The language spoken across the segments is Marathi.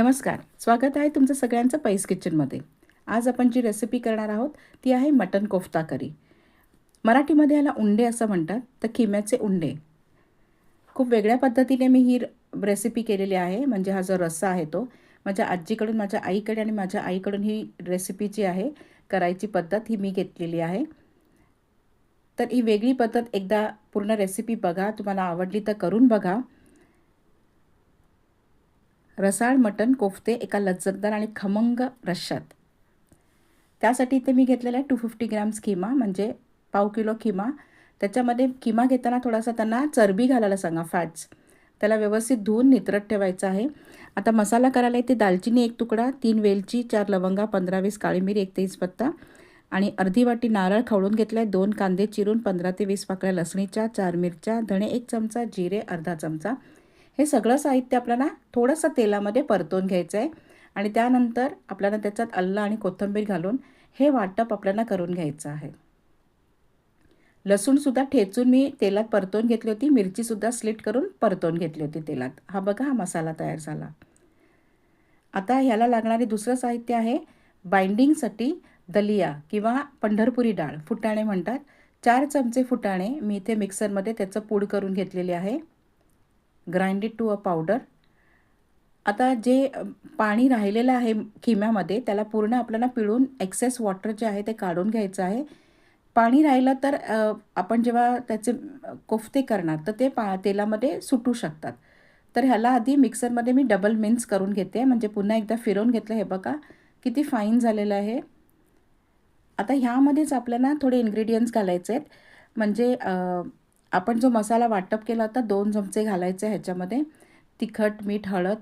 नमस्कार. स्वागत आहे तुमचं सगळ्यांचं पैस किचनमध्ये आज आपण जी रेसिपी करणार आहोत ती आहे मटन कोफ्ता करी. मराठीमध्ये याला उंडे असं म्हणतात तर खिम्याचे उंडे. खूप वेगळ्या पद्धतीने मी ही रेसिपी केलेली आहे म्हणजे हा जो रस्सा आहे तो माझ्या आजीकडून माझ्या आईकडे आणि माझ्या आईकडून ही रेसिपी जी आहे करायची पद्धत ही मी घेतलेली आहे. तर ही वेगळी पद्धत एकदा पूर्ण रेसिपी बघा तुम्हाला आवडली तर करून बघा. रसाळ मटण कोफ्ते एका लज्जतदार आणि खमंग रश्श्यात. त्यासाठी इथे मी घेतलेला आहे टू फिफ्टी ग्रॅम्स किमा म्हणजे पाव किलो किमा त्याच्यामध्ये किमा घेताना थोडासा त्यांना चरबी घालायला सांगा फॅट्स त्याला व्यवस्थित धुवून नित्रत ठेवायचं आहे. आता मसाला करायला इथे दालचिनी एक तुकडा तीन वेलची चार लवंगा पंधरा वीस काळी मिरी एक तेजपत्ता आणि अर्धी वाटी नारळ खवळून घेतला आहे दोन कांदे चिरून पंधरा ते वीस पाकळ्या लसणीच्या चार मिरच्या धणे एक चमचा जिरे अर्धा चमचा. हे सगळं साहित्य आपल्याला थोडंसं तेलामध्ये परतून घ्यायचं आहे आणि त्यानंतर आपल्याला त्याच्यात अल्ला आणि कोथिंबीर घालून हे वाटप आपल्याला करून घ्यायचं आहे. लसूणसुद्धा ठेचून मी तेलात परतून घेतली होती. मिरचीसुद्धा स्लिट करून परतून घेतली होती तेलात. हा बघा हा मसाला तयार झाला. आता ह्याला लागणारे दुसरं साहित्य आहे बाइंडिंगसाठी दलिया किंवा पंढरपुरी डाळ. फुटाणे म्हणतात. चार चमचे फुटाणे मी इथे मिक्सरमध्ये त्याचं पूड करून घेतलेले आहे. Grinded to a powder. आता जे पाणी राहिलेलं आहे खिम्यामध्ये त्याला पूर्ण आपल्याला पिळून एक्सेस वॉटर जे आहे ते काढून घ्यायचं आहे. पाणी राहिलं तर आपण जेव्हा त्याचे कोफ्ते करणार तर ते पा तेलामध्ये सुटू शकतात. तर ह्याला आधी मिक्सरमध्ये मी डबल मिन्स करून घेते. म्हणजे पुन्हा एकदा फिरवून घेतलं हे बघा किती फाईन झालेलं आहे. आता ह्यामध्येच आपल्याला थोडे इन्ग्रेडियंट्स घालायचे आहेत. म्हणजे आपण जो मसाला वाटप केला होता दोन चमचे घालायचे ह्याच्यामध्ये. तिखट मीठ हळद.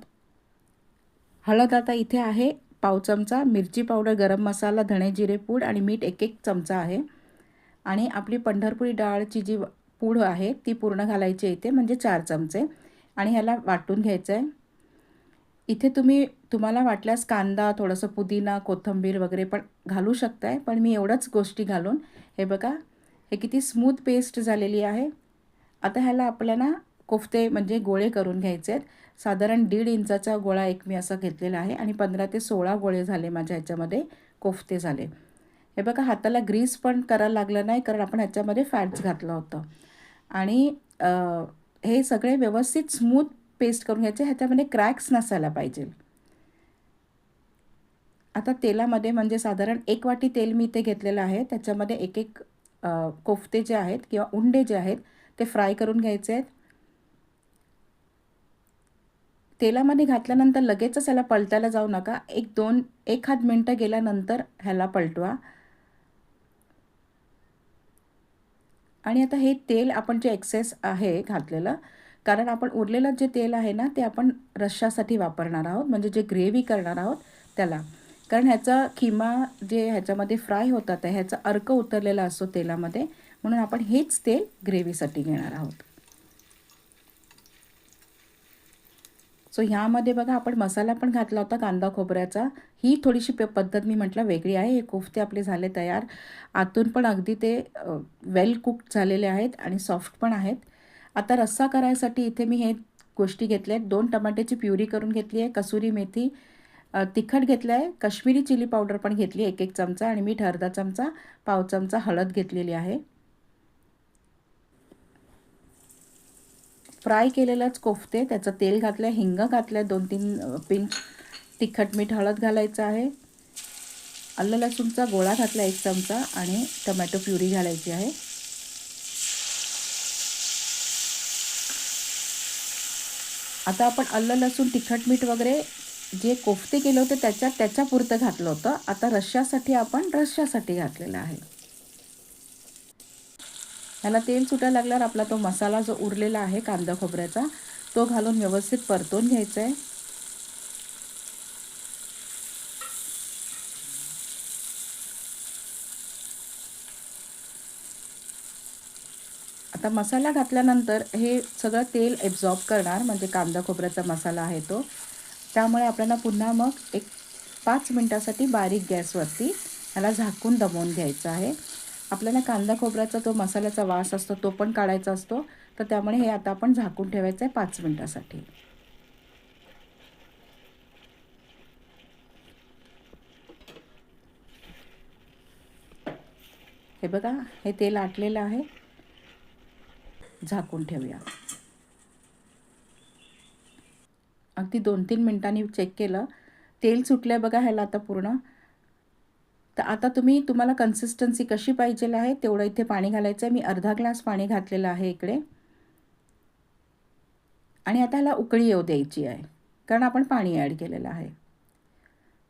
हळद आता इथे आहे पाव चमचा. मिरची पावडर गरम मसाला धणे जिरे पूड आणि मीठ एक एक चमचा आहे. आणि आपली पंढरपुरी डाळची जी पूड आहे ती पूर्ण घालायची इथे म्हणजे चार चमचे. आणि ह्याला वाटून घ्यायचं आहे इथे तुम्ही तुम्हाला वाटल्यास कांदा थोडंसं पुदिना कोथिंबीर वगैरे पण घालू शकताय पण मी एवढंच गोष्टी घालून. हे बघा हे किती स्मूथ पेस्ट झालेली आहे. आता ह्याला आपल्याला कोफ्ते म्हणजे गोळे करून घ्यायचे आहेत. साधारण दीड इंचाचा गोळा एक मी असा घेतलेला आहे आणि पंधरा ते सोळा गोळे झाले माझ्या ह्याच्यामध्ये कोफ्ते झाले. हे बघा हाताला ग्रीस पण करायला लागलं नाही कारण आपण ह्याच्यामध्ये फॅट्स घातलं होतं. आणि हे सगळे व्यवस्थित स्मूथ पेस्ट करून घ्यायचे. ह्याच्यामध्ये क्रॅक्स नसायला पाहिजे. आता तेलामध्ये म्हणजे साधारण एक वाटी तेल मी इथे घेतलेलं आहे. त्याच्यामध्ये एक एक कोफ्ते जे आहेत किंवा उंडे जे आहेत ते फ्राय करून घ्यायचे आहेत. तेलामध्ये घातल्यानंतर लगेचच ह्याला पलटायला जाऊ नका. एक दोन एक हात मिनटं गेल्यानंतर ह्याला पलटवा. आणि आता हे तेल आपण जे एक्सेस आहे घातलेलं कारण आपण उरलेलं जे तेल आहे ना ते आपण रश्शासाठी वापरणार आहोत. म्हणजे जे ग्रेव्ही करणार आहोत त्याला. कारण ह्याचा किमा जे ह्याच्यामध्ये फ्राय होतात ह्याचा अर्क उतरलेला असतो तेलामध्ये म्हणून आपण हेच तेल ग्रेव्हीसाठी घेणार आहोत. सो ह्यामध्ये बघा आपण मसाला पण घातला होता कांदा खोबऱ्याचा. ही थोडीशी प पद्धत मी म्हटलं वेगळी आहे. हे कोफ्ते आपले झाले तयार. आतून पण अगदी ते वेल कुक्ड झालेले आहेत आणि सॉफ्ट पण आहेत. आता रस्सा करायसाठी इथे मी हे गोष्टी घेतल्या आहेत. दोन टमाट्याची प्युरी करून घेतली आहे. कसुरी मेथी तिखट घेतलं आहे कश्मीरी चिली पावडर पण घेतली एक एक चमचा आणि मीठ अर्धा चमचा पाव चमचा हळद घेतलेली आहे. फ्राय केलेलंच कोफते त्याचं तेल घातलं आहे हिंग घातलं आहे दोन तीन पिंच तिखट मीठ हळद घालायचं आहे. आलं लसूणचा गोळा घातला एक चमचा आणि टमॅटो प्युरी घालायची आहे. आता आपण आलं लसूण तिखट मीठ वगैरे जे कोफ्ते केले होते त्याच्यात त्याच्यापुरतं घातलं होतं. आता रश्श्यासाठी आपण रश्श्यासाठी घातलेलं आहे. ह्याला तेल सुटायला लागल्यावर आपला तो मसाला जो उरलेला आहे कांदा खोबऱ्याचा तो घालून व्यवस्थित परतून घ्यायचा आहे आता मसाला घातल्यानंतर हे सगळं तेल ॲब्झॉर्ब करणार म्हणजे कांदा खोबऱ्याचा मसाला आहे तो. त्यामुळे आपल्याला पुन्हा मग एक पाच मिनटासाठी बारीक गॅसवरती ह्याला झाकून दमवून घ्यायचं आहे. आपल्याला कांदा खोबऱ्याचा जो मसाल्याचा वास असतो तो पण काढायचा असतो. तर त्यामुळे हे आता आपण झाकून ठेवायचं आहे पाच मिनटासाठी. हे बघा हे तेल आटलेलं आहे. झाकून ठेवूया. अगदी दोन तीन मिनटांनी चेक केलं. तेल सुटलं आहे बघा ह्याला आता पूर्ण. तर आता तुम्ही तुम्हाला कन्सिस्टन्सी कशी पाहिजे आहे तेवढं इथे पाणी घालायचं आहे. मी अर्धा ग्लास पाणी घातलेलं आहे इकडे. आणि आता ह्याला उकळी येऊ द्यायची आहे. कारण आपण पाणी ॲड केलेलं आहे.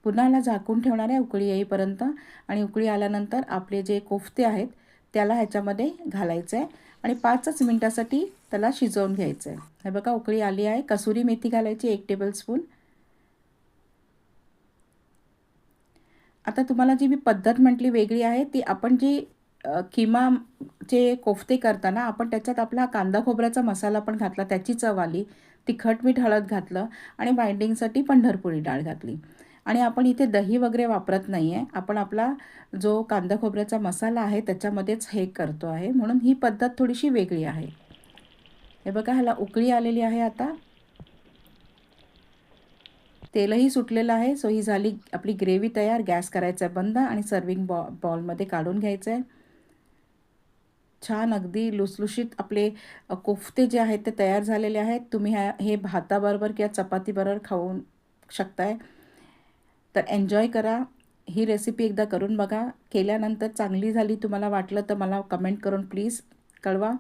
पुन्हा ह्याला झाकून ठेवणार आहे उकळी येईपर्यंत. आणि उकळी आल्यानंतर आपले जे कोफते आहेत त्याला ह्याच्यामध्ये घालायचं आहे आणि पाचच मिनटासाठी त्याला शिजवून घ्यायचं आहे हे बघा उकळी आली आहे. कसुरी मेथी घालायची एक टेबलस्पून आता तुम्हाला जी मी पद्धत म्हटली वेगळी आहे ती आपण जी किमाचे कोफते करताना आपण त्याच्यात आपला कांदा खोबऱ्याचा मसाला पण घातला त्याची चव आली. तिखट मीठ हळद घातलं आणि बाइंडिंगसाठी पंढरपुरी डाळ घातली. आणि आपण इथे दही वगैरे वापरत नाही आहे आपण आपला जो कांदा खोबऱ्याचा मसाला आहे त्याच्यामध्येच हे करतो आहे. म्हणून ही पद्धत थोडीशी वेगळी आहे. हे बघा ह्याला उकळी आलेली आहे आता. तेलही सुटलेलं आहे. सो ही झाली आपली ग्रेव्ही तयार. गॅस करायचा आहे बंद आणि सर्विंग बॉ बॉलमध्ये काढून घ्यायचं आहे. छान अगदी लुसलुशीत आपले कोफ्ते जे आहेत ते तयार झालेले आहेत. तुम्ही ह्या हे भाताबरोबर किंवा चपातीबरोबर खाऊ शकताय. तर एन्जॉय करा. ही रेसिपी एकदा करून बघा. केल्यानंतर चांगली झाली तुम्हाला वाटलं तर मला कमेंट करून प्लीज कळवा.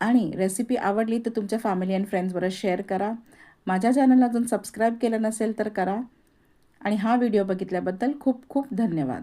आणि रेसिपी आवडली तर तुमच्या फॅमिली अँड फ्रेंड्सबरोबर शेअर करा. माझ्या चॅनलला अजून सबस्क्राईब केलं नसेल तर करा. आणि हा व्हिडिओ बघितल्याबद्दल खूप खूप धन्यवाद.